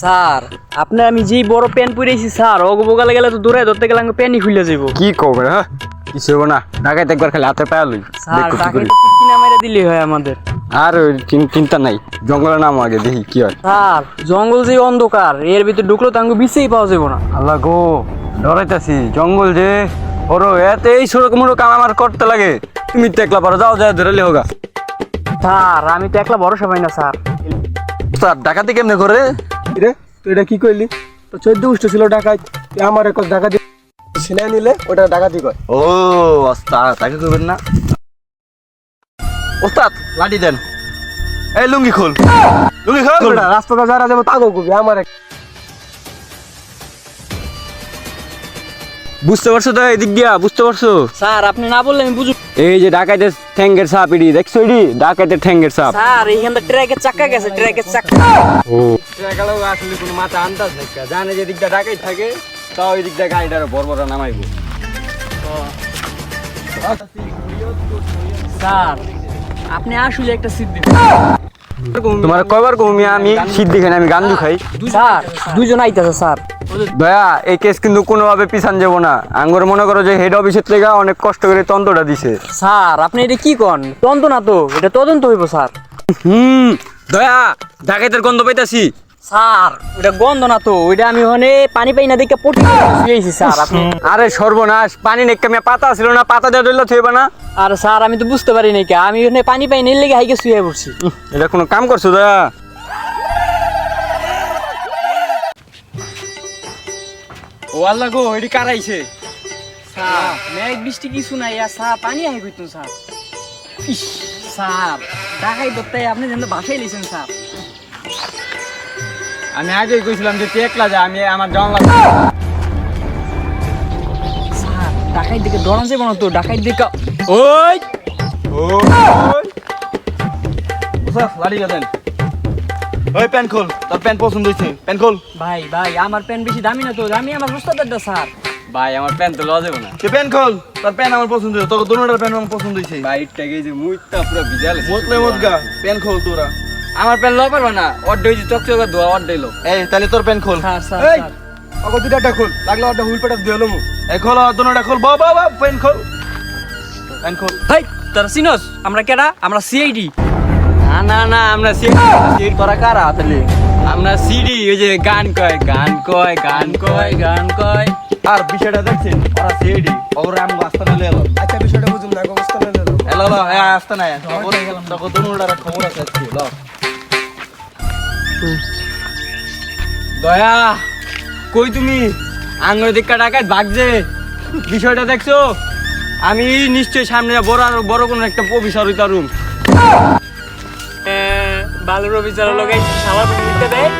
Sir আপনি আমি যেই বড় প্যান পরেছি স্যার অগ বগালে গেলে তো দূরে ধরতে গেলে আমাকে প্যানই খুলে যাব কি কবে হ্যাঁ? কিছু হব না ঢাকায় একবার খালি হাতে পায়া লই স্যার তো কিনা মেরে দিলেই হয় আমাদের। আর চিন্তা নাই জঙ্গলের নাম আগে দেখি কি হয়। স্যার জঙ্গল যে অন্ধকার এর ভিতরে ঢুকলো তো আমাকে বিছেই পাওয়া যাব না। আল্লাহ গো ডরাইতাছি জঙ্গল যে বড় এতে এই সড়ক মুড়ো কাম আমার করতে লাগে। তুমি তো একলা পারো যাও যাও ধরে হোগা। স্যার আমি তো একলা ভরসা পাই না স্যার। স্যার ডাকাতি কেমনে করে? রে? তুই এটা কি করলি তো চোদ্দ উষ্ঠ ছিল ডাকাত তুই আমার এক দিয়ে ছিনে নিলে ওটা ডাকাতি কয়। ও ওস্তাদ তাকে করবেন না। ওস্তাদ লাঠি দেন। এই লুঙ্গি খোল। লুঙ্গি খোল। রাস্তাটা যারা যাব তাকেও করবি আমার বুঝতে পারছ তো এদিক দিয়া? বুঝতে পারছ? স্যার আপনি না বললে আমি বুঝু এই যে ডাকাইতের ঠ্যাঙ্গের সাপ ইডি দেখছ ইডি ডাকাইতের ঠ্যাঙ্গের সাপ। স্যার এইখানটা ট্র্যাকের চাক্কা গেছে ট্র্যাকের চাকা ও। ট্রাকালো আসলে কোনো মাথা আন্দাজ নাই। জানে যে দিকটা ডাকাই থাকে তাও ওই দিকটা গাড়িটার বড় বড় নামাইবো। স্যার আপনি আসলে একটা সিদ্ধি তোমার কয়বার কমি আমি শীত দেখে আমি গাঞ্জু খাই। স্যার দুজন আইতাছে স্যার। দয়া এই কেস কিন্তু কোনোভাবে পিছান যাব না। আঙ্গুর মনে করো যে হেড অফিসের থেকে অনেক কষ্ট করে তন্ত্রটা দিছে। স্যার আপনি এটা কি কন? তন্ত্র না তো এটা তদন্ত হইব স্যার। হুম দয়া ডাকাতের গন্ধ পাইতাছি। স্যার ওটা গন্ধ না তো ওইটা আমি ওখানে পানি পাই না দেখে পটি শুয়েছি স্যার আপনি। আরে সর্বনাশ পানি নেক আমি পাতা ছিল না পাতা দেওয়া দিলে থইবা না। আর স্যার আমি তো বুঝতে পারি নাই কে আমি ওখানে পানি পাই নাই লেগে হাইকে শুয়ে পড়ছি। এটা কোনো কাম করছ দয়া ও আল্লাহ গো এটি কারাইছে স্যার মেঘ বৃষ্টি কিছু নাই আর স্যার পানি আই কইতুন স্যার। ইস স্যার ঢাকাই দত্তাই আপনি যেন বাসায় লিছেন স্যার। আমি আগেই কইছিলাম যে তুই একলা যা আমি আমার জানলা স্যার ঢাকাই দিকে দৌড়ান যাব না তো ঢাকাই দিকে ওই! ওই! লাড়ি ওই প্যান খোল তোর প্যান পছন্দ হয়েছে প্যান খোল। ভাই ভাই আমার প্যান বেশি দামি না তো দামি আমার উস্তাদের স্যার। ভাই আমার প্যান্ট তো লওয়া যাবে না। তুই প্যান খোল তোর প্যান আমার পছন্দ হয়েছে তোকে দুটার প্যান আমার পছন্দ হয়েছে। বাইকটাকে যে মুইটা পুরো ভিজালে মতলে মতগা প্যান খোল তোরা। আমার প্যান্ট লওয়া পারবে না? অর্ধ হয়েছে চকচকা ধোয়া অর্ধ এলো এই তাহলে তোর প্যান খোল। Sir sir. এই। অগো দুটাটা খোল। লাগলে ওটা হুইল পেটা দিয়ে লমু। এই খোল দুটা খোল। বা বা বা প্যান খোল। প্যান খোল। হেই তোরা চিনস? আমরা কেডা? আমরা সিআইডি। না না না আমরা সিডি তোরা কারা তাহলে আমরা সিডি ওই যে গান কয় গান কয় গান কয় গান কয়। আর বিষয়টা দেখছেন ওরা সিডি ওরা আমি রাস্তা নিলে এলো আচ্ছা বিষয়টা বুঝুন না অবস্থা না। দাদা এলো লো হ্যাঁ আসতে নাই। তোকে দুটার খবর আছে লো। দয়া কই তুমি? আঙুল দিকটা ডাকাত ভাগছে বিষয়টা দেখছ? আমি নিশ্চয়ই সামনে বড় আর বড় কোনো একটা অফিসার হইতারুম। ভালো অফিসার লোক সালা দেয়।